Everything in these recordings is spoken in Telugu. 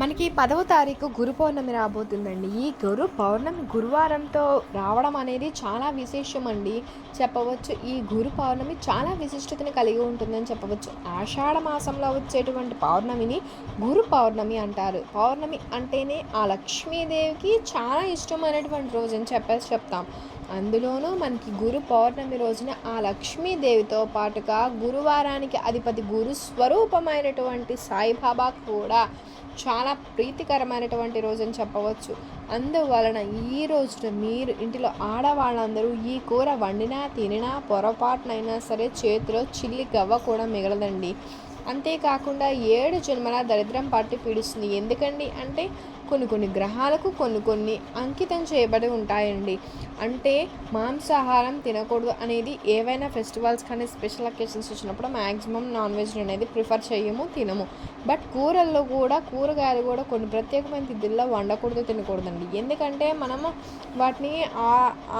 మనకి పదవ తారీఖు గురు పౌర్ణమి రాబోతుందండి. ఈ గురు పౌర్ణమి గురువారంతో రావడం అనేది చాలా విశేషం అండి చెప్పవచ్చు ఈ గురు పౌర్ణమి చాలా విశిష్టతని కలిగి ఉంటుందని చెప్పవచ్చు. ఆషాఢ మాసంలో వచ్చేటువంటి పౌర్ణమిని గురు పౌర్ణమి అంటారు. పౌర్ణమి అంటేనే ఆ లక్ష్మీదేవికి చాలా ఇష్టమైనటువంటి రోజు అని చెప్పేసి చెప్తాం. అందులోనూ మనకి గురు పౌర్ణమి రోజున ఆ లక్ష్మీదేవితో పాటుగా గురువారానికి అధిపతి గురు స్వరూపమైనటువంటి సాయిబాబా కూడా చాలా ప్రీతికరమైనటువంటి రోజు అని చెప్పవచ్చు. అందువలన ఈ రోజున మీరు ఇంటిలో ఆడవాళ్ళందరూ ఈ కూర వండినా తినినా పొరపాటునైనా సరే చేతిలో చిల్లి గవ్వ కూడా మిగలదండి. అంతేకాకుండా ఏడు జన్మల దరిద్రం పట్టి పీడిస్తుంది. ఎందుకండి అంటే కొన్ని కొన్ని గ్రహాలకు కొన్ని కొన్ని అంకితం చేయబడి ఉంటాయండి. అంటే మాంసాహారం తినకూడదు అనేది ఏవైనా ఫెస్టివల్స్ కానీ స్పెషల్ అకేషన్స్ వచ్చినప్పుడు మ్యాక్సిమం నాన్ వెజ్ అనేది ప్రిఫర్ చేయము తినము. బట్ కూరల్లో కూడా కూరగాయలు కూడా కొన్ని ప్రత్యేకమైన తిథుల్లో వండకూడదు తినకూడదండి. ఎందుకంటే మనము వాటిని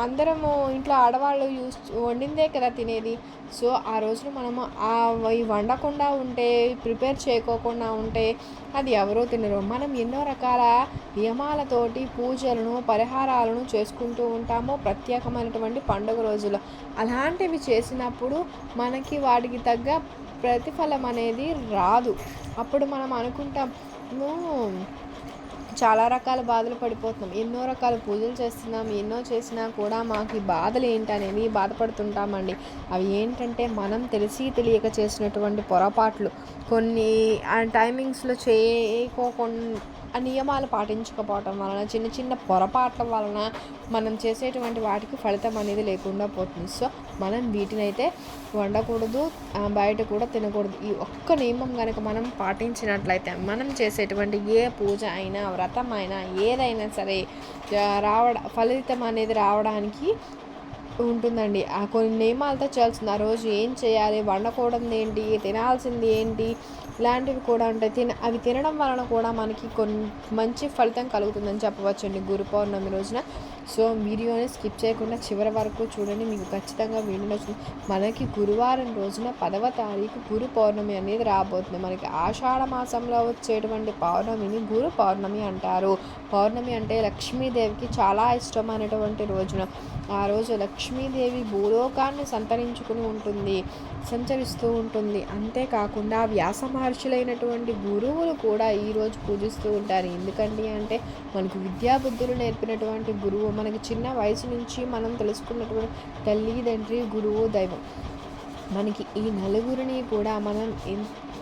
అందరము ఇంట్లో ఆడవాళ్ళు యూస్ వండిందే కదా తినేది. సో ఆ రోజున మనము అవి వండకుండా ఉంటే ప్రిపేర్ చేయకోకుండా ఉంటే అది ఎవరో తినరు. మనం ఎన్నో రకాల నియమాలతోటి పూజలను పరిహారాలను చేసుకుంటూ ఉంటాము. ప్రత్యేకమైనటువంటి పండుగ రోజులు. అలాంటివి చేసినప్పుడు మనకి వాటికి తగ్గ ప్రతిఫలం అనేది రాదు. అప్పుడు మనం అనుకుంటాము చాలా రకాల బాధలు పడిపోతున్నాం. ఎన్నో రకాల పూజలు చేస్తున్నాం. ఎన్నో చేసినా కూడా మాకు ఈ బాధలు ఏంటనేవి బాధపడుతుంటామండి. అవి ఏంటంటే మనం తెలిసి తెలియక చేసినటువంటి పొరపాట్లు. కొన్ని ఆ టైమింగ్స్లో చేయకోకుండా ఆ నియమాలు పాటించకపోవటం వలన చిన్న చిన్న పొరపాట్ల వలన మనం చేసేటువంటి వాటికి ఫలితం అనేది లేకుండా పోతుంది. సో మనం వీటినైతే వండకూడదు బయట కూడా తినకూడదు. ఈ ఒక్క నియమం కనుక మనం పాటించినట్లయితే మనం చేసేటువంటి ఏ పూజ అయినా వ్రతం అయినా ఏదైనా సరే రావడ ఫలితం అనేది రావడానికి ఉంటుందండి. ఆ కొన్ని నియమాలతో చేయాల్సింది. ఆ రోజు ఏం చేయాలి? వండకూడదు ఏంటి తినాల్సింది ఏంటి? లాంటివి కూడా ఉంటాయి. తిన అవి తినడం వలన కూడా మనకి కొన్ని మంచి ఫలితం కలుగుతుందని చెప్పవచ్చండి. గురు పౌర్ణమి రోజున సో వీడియోని స్కిప్ చేయకుండా చివరి వరకు చూడండి. మీకు ఖచ్చితంగా వీడియో నచ్చుతుంది మనకి గురువారం రోజున పదవ తారీఖు గురు పౌర్ణమి అనేది రాబోతుంది. మనకి ఆషాఢ మాసంలో వచ్చేటువంటి పౌర్ణమిని గురు పౌర్ణమి అంటారు. పౌర్ణమి అంటే లక్ష్మీదేవికి చాలా ఇష్టమైనటువంటి రోజున. ఆ రోజు లక్ష్మీదేవి భూలోకాన్ని సంతరించుకుని ఉంటుంది సంచరిస్తూ ఉంటుంది. అంతేకాకుండా వ్యాస మహర్షులైనటువంటి గురువులు కూడా ఈరోజు పూజిస్తూ ఉంటారు. ఎందుకండి అంటే మనకు విద్యాబుద్ధులు నేర్పినటువంటి గురువు మనకి చిన్న వయసు నుంచి మనం తెలుసుకున్నటువంటి తల్లి తండ్రి గురువు దైవం. మనకి ఈ నలుగురిని కూడా మనం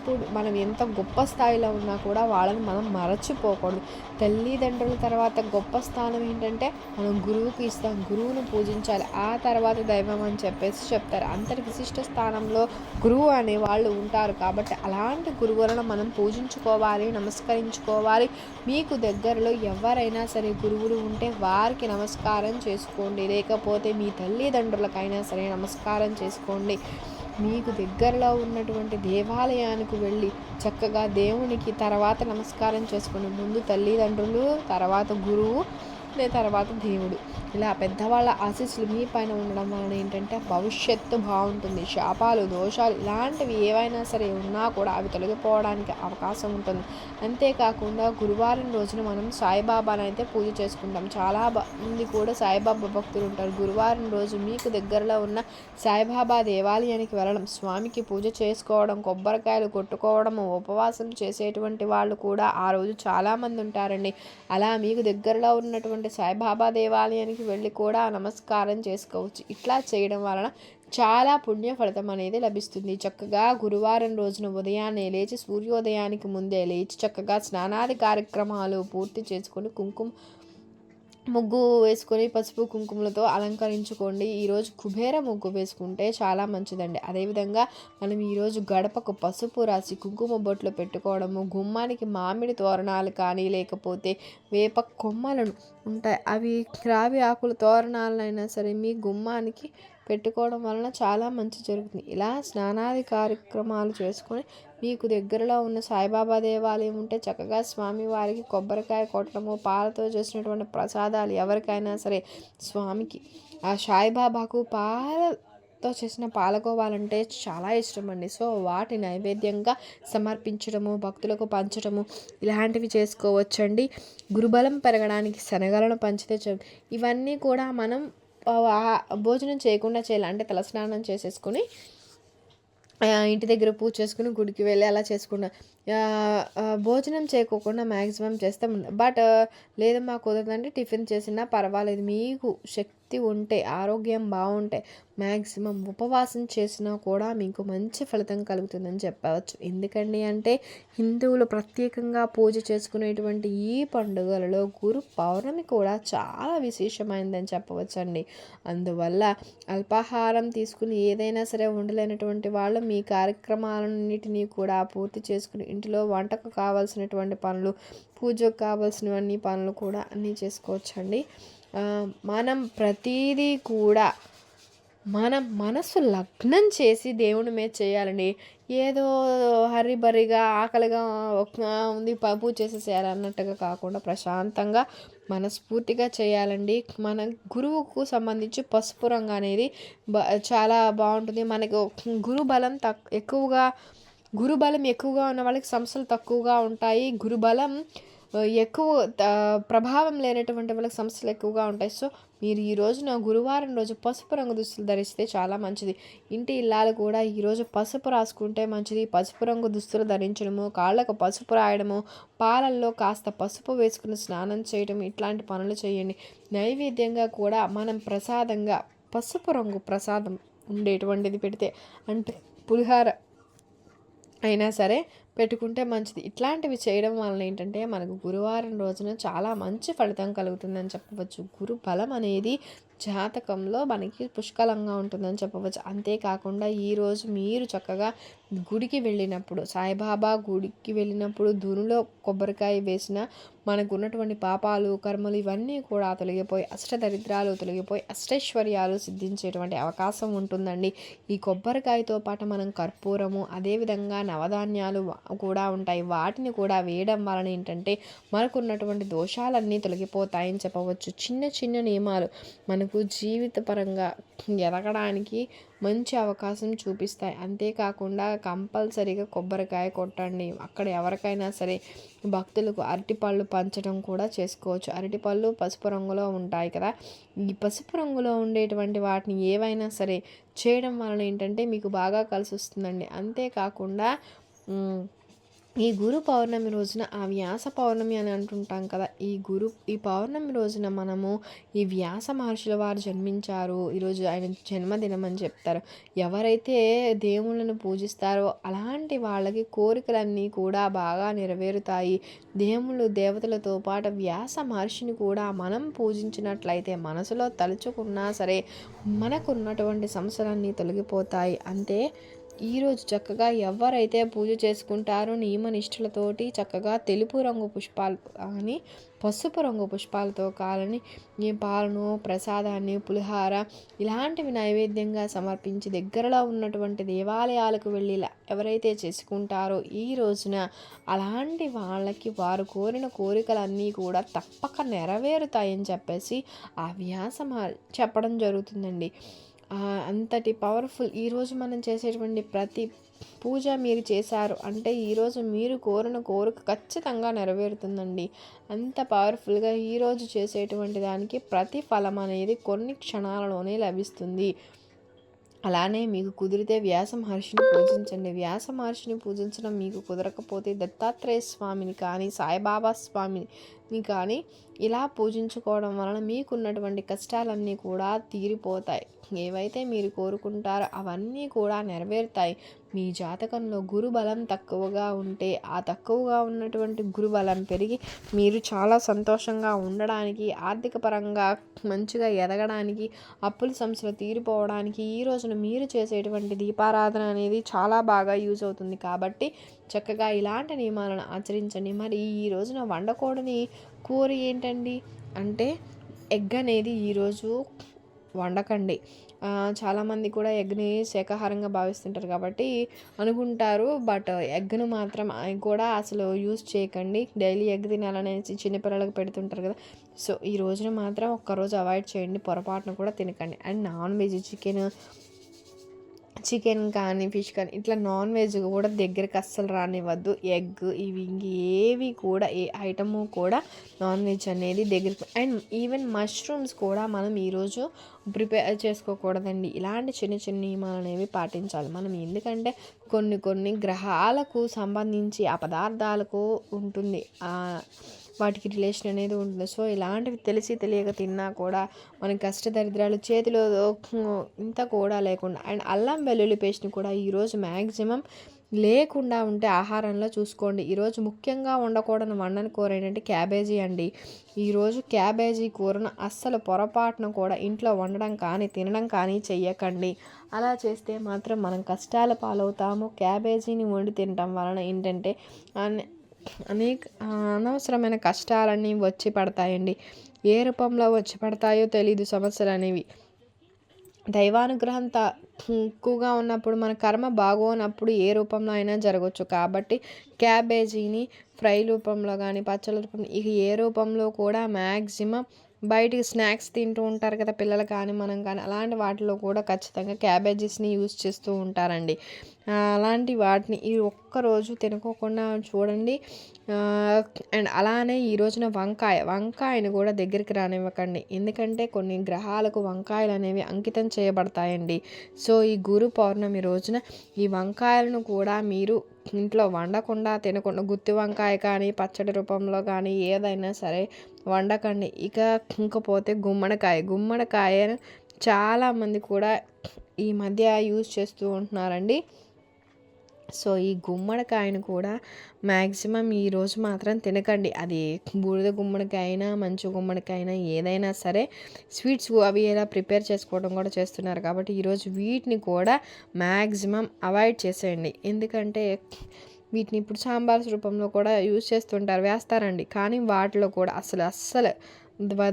ఎప్పుడు మనం ఎంత గొప్ప స్థాయిలో ఉన్నా కూడా వాళ్ళని మనం మరచిపోకూడదు. తల్లిదండ్రుల తర్వాత గొప్ప స్థానం ఏంటంటే మనం గురువుకి ఇస్తాం గురువును పూజించాలి ఆ తర్వాత దైవం అని చెప్పేసి చెప్తారు. అంతటి విశిష్ట స్థానంలో గురువు అనే వాళ్ళు ఉంటారు కాబట్టి అలాంటి గురువులను మనం పూజించుకోవాలి నమస్కరించుకోవాలి. మీకు దగ్గరలో ఎవరైనా సరే గురువులు ఉంటే వారికి నమస్కారం చేసుకోండి. లేకపోతే మీ తల్లిదండ్రులకైనా సరే నమస్కారం చేసుకోండి. మీకు దగ్గరలో ఉన్నటువంటి దేవాలయానికి వెళ్ళి చక్కగా దేవునికి తర్వాత నమస్కారం చేసుకుని ముందు తల్లిదండ్రులు తర్వాత గురువు తర్వాత దేవుడు. ఇలా పెద్దవాళ్ళ ఆశీస్సులు మీ పైన ఉండడం వలన ఏంటంటే భవిష్యత్తు బాగుంటుంది. శాపాలు దోషాలు ఇలాంటివి ఏవైనా సరే ఉన్నా కూడా అవి తొలగిపోవడానికి అవకాశం ఉంటుంది. అంతేకాకుండా గురువారం రోజున మనం సాయిబాబాను అయితే పూజ చేసుకుంటాం. చాలా మంది కూడా సాయిబాబా భక్తులు ఉంటారు. గురువారం రోజు మీకు దగ్గరలో ఉన్న సాయిబాబా దేవాలయానికి వెళ్ళడం స్వామికి పూజ చేసుకోవడం కొబ్బరికాయలు కొట్టుకోవడం ఉపవాసం చేసేటువంటి వాళ్ళు కూడా ఆ రోజు చాలామంది ఉంటారండి. అలా మీకు దగ్గరలో ఉన్నటువంటి సాయిబాబా దేవాలయానికి వెళ్ళి కూడా నమస్కారం చేసుకోవచ్చు. ఇట్లా చేయడం వలన చాలా పుణ్య ఫలితం అనేది లభిస్తుంది. చక్కగా గురువారం రోజున ఉదయాన్నే లేచి సూర్యోదయానికి ముందే లేచి చక్కగా స్నానాది కార్యక్రమాలు పూర్తి చేసుకొని కుంకుమ ముగ్గు వేసుకొని పసుపు కుంకుమలతో అలంకరించుకోండి. ఈరోజు కుబేర ముగ్గు వేసుకుంటే చాలా మంచిదండి. అదేవిధంగా మనం ఈరోజు గడపకు పసుపు రాసి కుంకుమ బొట్లు పెట్టుకోవడము గుమ్మానికి మామిడి తోరణాలు కానీ లేకపోతే వేప కొమ్మలను ఉంటాయి. అవి రావి ఆకుల తోరణాలైనా సరే మీ గుమ్మానికి పెట్టుకోవడం వలన చాలా మంచి జరుగుతుంది. ఇలా స్నానాది కార్యక్రమాలు చేసుకొని మీకు దగ్గరలో ఉన్న సాయిబాబా దేవాలయం ఉంటే చక్కగా స్వామివారికి కొబ్బరికాయ కొట్టడము పాలతో చేసినటువంటి ప్రసాదాలు ఎవరికైనా సరే స్వామికి. ఆ సాయిబాబాకు పాల తో చేసిన పాలకోవాలంటే చాలా ఇష్టం అండి సో వాటి నైవేద్యంగా సమర్పించడము భక్తులకు పంచడము ఇలాంటివి చేసుకోవచ్చండి. గురుబలం పెరగడానికి శనగలను పంచితే ఇవన్నీ కూడా మనం భోజనం చేయకుండా చేయాలి. అంటే తలస్నానం చేసేసుకొని ఆ, ఇంటి దగ్గర పూజ చేసుకుని గుడికి వెళ్ళి అలా చేసుకున్నా. భోజనం చేయకోకుండా మ్యాక్సిమం చేస్తాం. బట్ లేదు మాకు కుదరదంటే టిఫిన్ చేసినా పర్వాలేదు. మీకు శక్తి ఉంటే ఆరోగ్యం బాగుంటే మ్యాక్సిమం ఉపవాసం చేసినా కూడా మీకు మంచి ఫలితం కలుగుతుందని చెప్పవచ్చు. ఎందుకండి అంటే హిందువులు ప్రత్యేకంగా పూజ చేసుకునేటువంటి ఈ పండుగలలో గురు పౌర్ణమి కూడా చాలా విశేషమైందని చెప్పవచ్చండి. అందువల్ల అల్పాహారం తీసుకుని ఏదైనా సరే ఉండలేనటువంటి వాళ్ళు మీ కార్యక్రమాలన్నిటినీ కూడా పూర్తి చేసుకుని ఇంటిలో వంటకు కావాల్సినటువంటి పనులు పూజకు కావాల్సినవన్నీ పనులు కూడా అన్నీ చేసుకోవచ్చండి. మనం ప్రతిదీ కూడా మన మనసు లగ్నం చేసి దేవుని మీద చేయాలండి. ఏదో హరిబరిగా ఆకలిగా ఉంది ప- పూజ చేసేసేయాలి అన్నట్టుగా కాకుండా ప్రశాంతంగా మనస్ఫూర్తిగా చేయాలండి. మన గురువుకు సంబంధించి పసుపు రంగు అనేది బ చాలా బాగుంటుంది. మనకు గురు బలం తక్ ఎక్కువగా గురుబలం ఎక్కువగా ఉన్న వాళ్ళకి సమస్యలు తక్కువగా ఉంటాయి. గురుబలం ఎక్కువ ప్రభావం లేనటువంటి వాళ్ళకి సమస్యలు ఎక్కువగా ఉంటాయి. సో మీరు ఈ రోజున గురువారం రోజు పసుపు రంగు దుస్తులు ధరిస్తే చాలా మంచిది. ఇంటి ఇల్లాలు కూడా ఈరోజు పసుపు రాసుకుంటే మంచిది. పసుపు రంగు దుస్తులు ధరించడము కాళ్ళకు పసుపు రాయడము పాలల్లో కాస్త పసుపు వేసుకుని స్నానం చేయడం ఇట్లాంటి పనులు చేయండి. నైవేద్యంగా కూడా మనం ప్రసాదంగా పసుపు రంగు ప్రసాదం ఉండేటువంటిది పెడితే అంటే పులిహార అయినా సరే పెట్టుకుంటే మంచిది. ఇట్లాంటివి చేయడం వలన ఏంటంటే మనకు గురువారం రోజున చాలా మంచి ఫలితం కలుగుతుందని చెప్పవచ్చు. గురు బలం అనేది జాతకంలో మనకి పుష్కలంగా ఉంటుందని చెప్పవచ్చు. అంతేకాకుండా ఈరోజు మీరు చక్కగా గుడికి వెళ్ళినప్పుడు సాయిబాబా గుడికి వెళ్ళినప్పుడు దునులో కొబ్బరికాయ వేసిన మనకు ఉన్నటువంటి పాపాలు కర్మలు ఇవన్నీ కూడా తొలగిపోయి అష్టదరిద్రాలు తొలగిపోయి అష్టైశ్వర్యాలు సిద్ధించేటువంటి అవకాశం ఉంటుందండి. ఈ కొబ్బరికాయతో పాటు మనం కర్పూరము అదేవిధంగా నవధాన్యాలు కూడా ఉంటాయి. వాటిని కూడా వేయడం వలన ఏంటంటే మనకున్నటువంటి దోషాలన్నీ తొలగిపోతాయని చెప్పవచ్చు. చిన్న చిన్న నియమాలు మనకు జీవితపరంగా ఎదగడానికి మంచి అవకాశం చూపిస్తాయి. అంతేకాకుండా కంపల్సరీగా కొబ్బరికాయ కొట్టండి. అక్కడ ఎవరికైనా సరే భక్తులకు అరటిపళ్ళు పంచడం కూడా చేసుకోవచ్చు. అరటిపళ్ళు పసుపు రంగులో ఉంటాయి కదా. ఈ పసుపు రంగులో ఉండేటువంటి వాటిని ఏవైనా సరే చేయడం వలన ఏంటంటే మీకు బాగా కలిసి వస్తుందండి. అంతేకాకుండా ఈ గురు పౌర్ణమి రోజున ఆ వ్యాస పౌర్ణమి అని అంటుంటాం కదా ఈ గురు ఈ పౌర్ణమి రోజున మనము ఈ వ్యాస మహర్షుల వారు జన్మించారు ఈరోజు ఆయన జన్మదినం అని చెప్తారు. ఎవరైతే దేవుళ్ళను పూజిస్తారో అలాంటి వాళ్ళకి కోరికలన్నీ కూడా బాగా నెరవేరుతాయి. దేవుళ్ళు దేవతలతో పాటు వ్యాస మహర్షిని కూడా మనం పూజించినట్లయితే మనసులో తలుచుకున్నా సరే మనకున్నటువంటి సమస్యలన్నీ తొలగిపోతాయి. అంతే ఈరోజు చక్కగా ఎవరైతే పూజ చేసుకుంటారో నియమనిష్ఠులతోటి చక్కగా తెలుపు రంగు పుష్పాలు కానీ పసుపు రంగు పుష్పాలతో కాలని ఈ పాలను ప్రసాదాన్ని పులిహార ఇలాంటివి నైవేద్యంగా సమర్పించి దగ్గరలో ఉన్నటువంటి దేవాలయాలకు వెళ్ళి ఎవరైతే చేసుకుంటారో ఈ రోజున అలాంటి వాళ్ళకి వారు కోరిన కోరికలన్నీ కూడా తప్పక నెరవేరుతాయని చెప్పేసి ఆ వ్యాసం చెప్పడం జరుగుతుందండి. అంతటి పవర్ఫుల్ ఈరోజు మనం చేసేటువంటి ప్రతి పూజ మీరు చేశారు అంటే ఈరోజు మీరు కోరిన కోరిక ఖచ్చితంగా నెరవేరుతుందండి. అంత పవర్ఫుల్గా ఈరోజు చేసేటువంటి దానికి ప్రతిఫలం అనేది కొన్ని క్షణాలలోనే లభిస్తుంది. అలానే మీకు కుదిరితే వ్యాస మహర్షిని పూజించండి. వ్యాస మహర్షిని పూజించడం మీకు కుదరకపోతే దత్తాత్రేయ స్వామిని కానీ సాయిబాబా స్వామిని కానీ ఇలా పూజించుకోవడం వలన మీకున్నటువంటి కష్టాలన్నీ కూడా తీరిపోతాయి. ఏవైతే మీరు కోరుకుంటారో అవన్నీ కూడా నెరవేరుతాయి. మీ జాతకంలో గురు బలం తక్కువగా ఉంటే ఆ తక్కువగా ఉన్నటువంటి గురు బలం పెరిగి మీరు చాలా సంతోషంగా ఉండడానికి ఆర్థిక పరంగా మంచిగా ఎదగడానికి అప్పుల సమస్యలు తీరిపోవడానికి ఈ రోజున మీరు చేసేటువంటి దీపారాధన అనేది చాలా బాగా యూజ్ అవుతుంది. కాబట్టి చక్కగా ఇలాంటి నియమాలను ఆచరించండి. మరి ఈ రోజున వండకూడని కూర ఏంటండి? అంటే ఎగ్ అనేది ఈరోజు వండకండి. చాలామంది కూడా ఎగ్ని శాకాహారంగా భావిస్తుంటారు కాబట్టి అనుకుంటారు. బట్ ఎగ్ను మాత్రం కూడా అసలు యూస్ చేయకండి. డైలీ ఎగ్ తినాలనేసి చిన్నపిల్లలకు పెడుతుంటారు కదా. సో ఈ రోజున మాత్రం ఒక్కరోజు అవాయిడ్ చేయండి. పొరపాటున కూడా తినకండి. And non veg chicken chicken కానీ ఫిష్ కానీ ఇట్లా నాన్ వెజ్ కూడా దగ్గరికి అస్సలు రానివ్వద్దు. ఎగ్ ఇవి ఏవి కూడా ఏ ఐటము కూడా నాన్ వెజ్ అనేది దగ్గరికి అండ్ ఈవెన్ మష్రూమ్స్ కూడా మనం ఈరోజు ప్రిపేర్ చేసుకోకూడదండి. ఇలాంటి చిన్న చిన్న నియమాలు అనేవి పాటించాలి. మనం ఎందుకంటే కొన్ని కొన్ని గ్రహాలకు సంబంధించి ఆ పదార్థాలకు ఉంటుంది. వాటికి రిలేషన్ అనేది ఉంటుంది సో ఇలాంటివి తెలిసి తెలియక తిన్నా కూడా మన కష్ట దరిద్రాలు చేతిలో ఇంత కూడా లేకుండా అండ్ అల్లం వెల్లుల్లి పేస్ట్ని కూడా ఈరోజు మ్యాక్సిమం లేకుండా ఉంటే ఆహారంలో చూసుకోండి. ఈరోజు ముఖ్యంగా ఉండకూడని వండని కూర ఏంటంటే క్యాబేజీ అండి. ఈరోజు క్యాబేజీ కూరను అస్సలు పొరపాటున కూడా ఇంట్లో వండడం కానీ తినడం కానీ చెయ్యకండి. అలా చేస్తే మాత్రం మనం కష్టాల పాలవుతాము. క్యాబేజీని వండి తినడం వలన ఏంటంటే అనేక అనవసరమైన కష్టాలన్నీ వచ్చి పడతాయండి. ఏ రూపంలో వచ్చి పడతాయో తెలియదు సమస్యలు అనేవి. దైవానుగ్రహం ఎక్కువగా ఉన్నప్పుడు మన కర్మ బాగోనప్పుడు ఏ రూపంలో అయినా జరగవచ్చు కాబట్టి క్యాబేజీని ఫ్రై రూపంలో కానీ పచ్చళ్ళ రూపంలో ఇక ఏ రూపంలో కూడా మ్యాక్సిమం బయటికి స్నాక్స్ తింటూ ఉంటారు కదా పిల్లలు కానీ మనం కానీ అలాంటి వాటిలో కూడా ఖచ్చితంగా క్యాబేజీస్ని యూస్ చేస్తూ ఉంటారండి. అలాంటి వాటిని ఈ ఒక్కరోజు తినుకోకుండా చూడండి. అండ్ అలానే ఈ రోజున వంకాయ వంకాయని కూడా దగ్గరికి రానివ్వకండి. ఎందుకంటే కొన్ని గ్రహాలకు వంకాయలు అనేవి అంకితం చేయబడతాయండి. సో ఈ గురు పౌర్ణమి రోజున ఈ వంకాయలను కూడా మీరు ఇంట్లో వండకుండా తినకుండా గుత్తి వంకాయ కానీ పచ్చడి రూపంలో కానీ ఏదైనా సరే వండకండి. ఇక ఇంకపోతే గుమ్మడికాయ. గుమ్మడికాయ చాలామంది కూడా ఈ మధ్య యూజ్ చేస్తూ ఉంటున్నారండి. సో ఈ గుమ్మడికాయను కూడా మ్యాక్సిమం ఈరోజు మాత్రం తినకండి. అది బూడిద గుమ్మడికాయ అయినా మంచు గుమ్మడికాయ అయినా ఏదైనా సరే స్వీట్స్ అవి ఎలా ప్రిపేర్ చేసుకోవడం కూడా చేస్తున్నారు. కాబట్టి ఈరోజు వీటిని కూడా మ్యాక్సిమం అవాయిడ్ చేసేయండి. ఎందుకంటే వీటిని ఇప్పుడు సాంబార్స్ రూపంలో కూడా యూజ్ చేస్తుంటారు వేస్తారండి. కానీ వాటిలో కూడా అసలు అస్సలు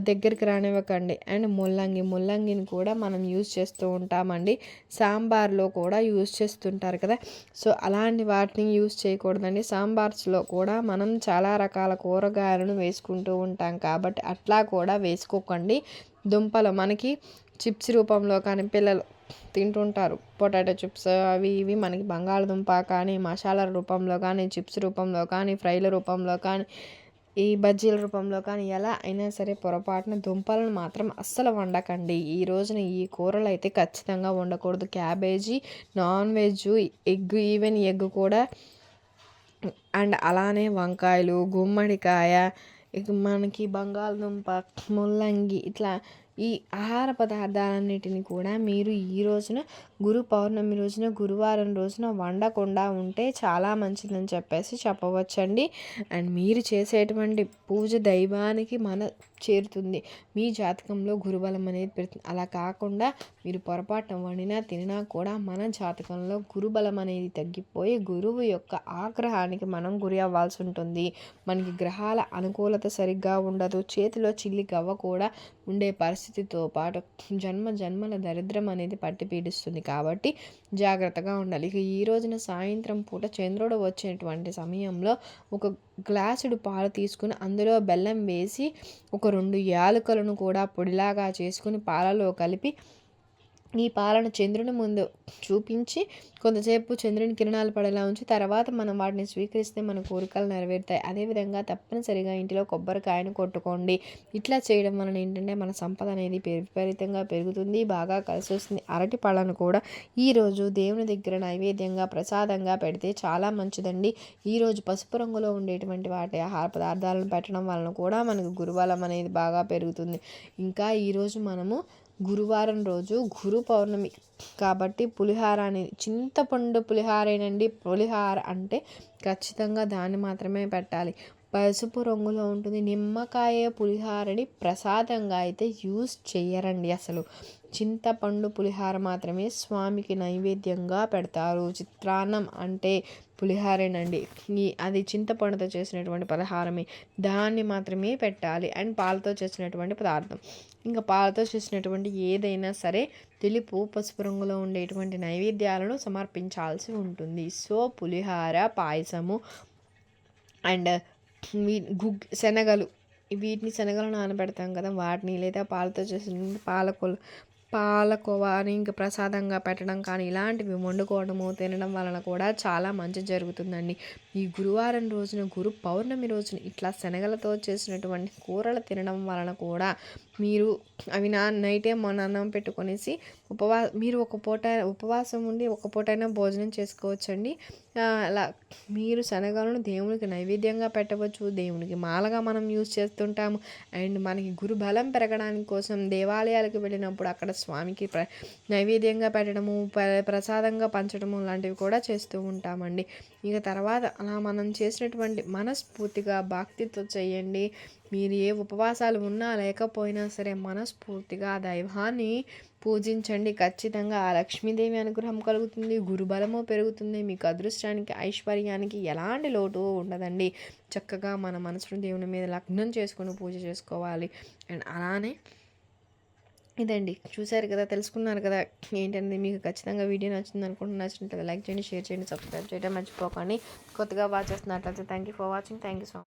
దగ్గరికి రానివ్వకండి. అండ్ ముల్లంగి ముల్లంగిని కూడా మనం యూజ్ చేస్తూ ఉంటామండి. సాంబార్లో కూడా యూజ్ చేస్తుంటారు కదా. సో అలాంటి వాటిని యూజ్ చేయకూడదండి. సాంబార్స్లో కూడా మనం చాలా రకాల కూరగాయలను వేసుకుంటూ ఉంటాం కాబట్టి అట్లా కూడా వేసుకోకండి. దుంపలు మనకి చిప్స్ రూపంలో కానీ పిల్లలు తింటుంటారు. పొటాటో చిప్స్ అవి ఇవి మనకి బంగాళదుంప కానీ మసాలా రూపంలో కానీ చిప్స్ రూపంలో కానీ ఫ్రైల రూపంలో కానీ ఈ బజ్జీల రూపంలో కానీ ఎలా అయినా సరే పొరపాటున దుంపలను మాత్రం అస్సలు వండకండి. ఈ రోజున ఈ కూరలు అయితే ఖచ్చితంగా వండకూడదు. Cabbage non veg egg even egg కూడా. అండ్ అలానే వంకాయలు గుమ్మడికాయ ఇక మనకి బంగాళదుంప ముల్లంగి ఇట్లా ఈ ఆహార పదార్థాలన్నిటిని కూడా మీరు ఈ రోజున గురు పౌర్ణమి రోజున గురువారం రోజున వండకుండా ఉంటే చాలా మంచిదని చెప్పేసి చెప్పవచ్చండి. అండ్ మీరు చేసేటువంటి పూజ దైవానికి మన చేరుతుంది. మీ జాతకంలో గురుబలం అనేది పెడుతుంది అలా కాకుండా మీరు పొరపాటున వండినా తినినా కూడా మన జాతకంలో గురుబలం అనేది తగ్గిపోయి గురువు యొక్క ఆగ్రహానికి మనం గురి అవ్వాల్సి ఉంటుంది. మనకి గ్రహాల అనుకూలత సరిగ్గా ఉండదు. చేతిలో చిల్లి గవ్వ కూడా ఉండే పరిస్థితి పరిస్థితితో పాటు జన్మ జన్మల దరిద్రం అనేది పట్టి పీడిస్తుంది కాబట్టి జాగ్రత్తగా ఉండాలి. ఇక ఈ రోజున సాయంత్రం పూట చంద్రుడు వచ్చేటువంటి సమయంలో ఒక గ్లాసుడు పాలు తీసుకుని అందులో బెల్లం వేసి ఒక రెండు యాలకులను కూడా పొడిలాగా చేసుకుని పాలలో కలిపి ఈ పాలను చంద్రుని ముందు చూపించి కొంతసేపు చంద్రుని కిరణాలు పడేలా ఉంచి తర్వాత మనం వాటిని స్వీకరిస్తే మన కోరికలు నెరవేరుతాయి. అదేవిధంగా తప్పనిసరిగా ఇంటిలో కొబ్బరికాయను కొట్టుకోండి. ఇట్లా చేయడం వలన ఏంటంటే మన సంపద అనేది విపరీతంగా పెరుగుతుంది బాగా కలిసి వస్తుంది. అరటి పళ్ళను కూడా ఈరోజు దేవుని దగ్గర నైవేద్యంగా ప్రసాదంగా పెడితే చాలా మంచిదండి. ఈరోజు పసుపు రంగులో ఉండేటువంటి వాటి ఆహార పదార్థాలను పెట్టడం వలన కూడా మనకు గురుబలం అనేది బాగా పెరుగుతుంది. ఇంకా ఈరోజు మనము గురువారం రోజు గురు పౌర్ణమి. కాబట్టి పులిహార అనేది చింతపండు పులిహారేనండి. పులిహార అంటే ఖచ్చితంగా దాన్ని మాత్రమే పెట్టాలి. పసుపు రంగులో ఉంటుంది. నిమ్మకాయ పులిహారని ప్రసాదంగా అయితే యూస్ చేయరండి అసలు. చింతపండు పులిహార మాత్రమే స్వామికి నైవేద్యంగా పెడతారు. చిత్రాన్నం అంటే పులిహారేనండి. ఈ అది చింతపండుతో చేసినటువంటి పలహారమే. దాన్ని మాత్రమే పెట్టాలి. అండ్ పాలతో చేసినటువంటి పదార్థం. ఇంకా పాలతో చేసినటువంటి ఏదైనా సరే తెలుపు పసుపు రంగులో ఉండేటువంటి నైవేద్యాలను సమర్పించాల్సి ఉంటుంది. సో పులిహార పాయసము అండ్ గుగ్ శనగలు. వీటిని శనగలు నానబెడతాం కదా. వాటిని లేదా పాలతో చేసిన పాలకొలు పాలకోవా అని ఇంకా ప్రసాదంగా పెట్టడం కానీ ఇలాంటివి వండుకోవడము తినడం వలన కూడా చాలా మంచి జరుగుతుందండి. ఈ గురువారం రోజున గురు పౌర్ణమి రోజున ఇట్లా శనగలతో చేసినటువంటి కూరలు తినడం వలన కూడా మీరు అవి నా నైటే మన అన్నం పెట్టుకొనేసి ఉపవా మీరు ఒక పూట ఉపవాసం ఉండి ఒక పూటైనా భోజనం చేసుకోవచ్చండి. అలా మీరు శనగలను దేవునికి నైవేద్యంగా పెట్టవచ్చు దేవునికి మాలగా మనం యూజ్ చేస్తుంటాము. అండ్ మనకి గురు బలం పెరగడానికి కోసం దేవాలయాలకు వెళ్ళినప్పుడు అక్కడ స్వామికి ప్ర నైవేద్యంగా పెట్టడము ప్ర- ప్రసాదంగా పంచడము లాంటివి కూడా చేస్తూ ఉంటామండి. ఇక తర్వాత అలా మనం చేసినటువంటి మనస్ఫూర్తిగా భక్తితో చేయండి. మీరు ఏ ఉపవాసాలు ఉన్నా లేకపోయినా సరే మనస్ఫూర్తిగా ఆ దైవాన్ని పూజించండి. ఖచ్చితంగా ఆ లక్ష్మీదేవి అనుగ్రహం కలుగుతుంది గురుబలము పెరుగుతుంది. మీకు అదృష్టానికి ఐశ్వర్యానికి ఎలాంటి లోటు ఉండదండి. చక్కగా మన మనసును దేవుని మీద లగ్నం చేసుకుని పూజ చేసుకోవాలి. అండ్ అలానే ఇదండి. చూశారు కదా తెలుసుకున్నారు కదా ఏంటనేది మీకు ఖచ్చితంగా వీడియో నచ్చింది అనుకుంటున్నా. నచ్చినట్లయితే లైక్ చేయండి షేర్ చేయండి సబ్స్క్రైబ్ చేయడం మర్చిపోకండి. కొత్తగా వాచ్ చేస్తున్నట్లయితే thank you for watching thank you so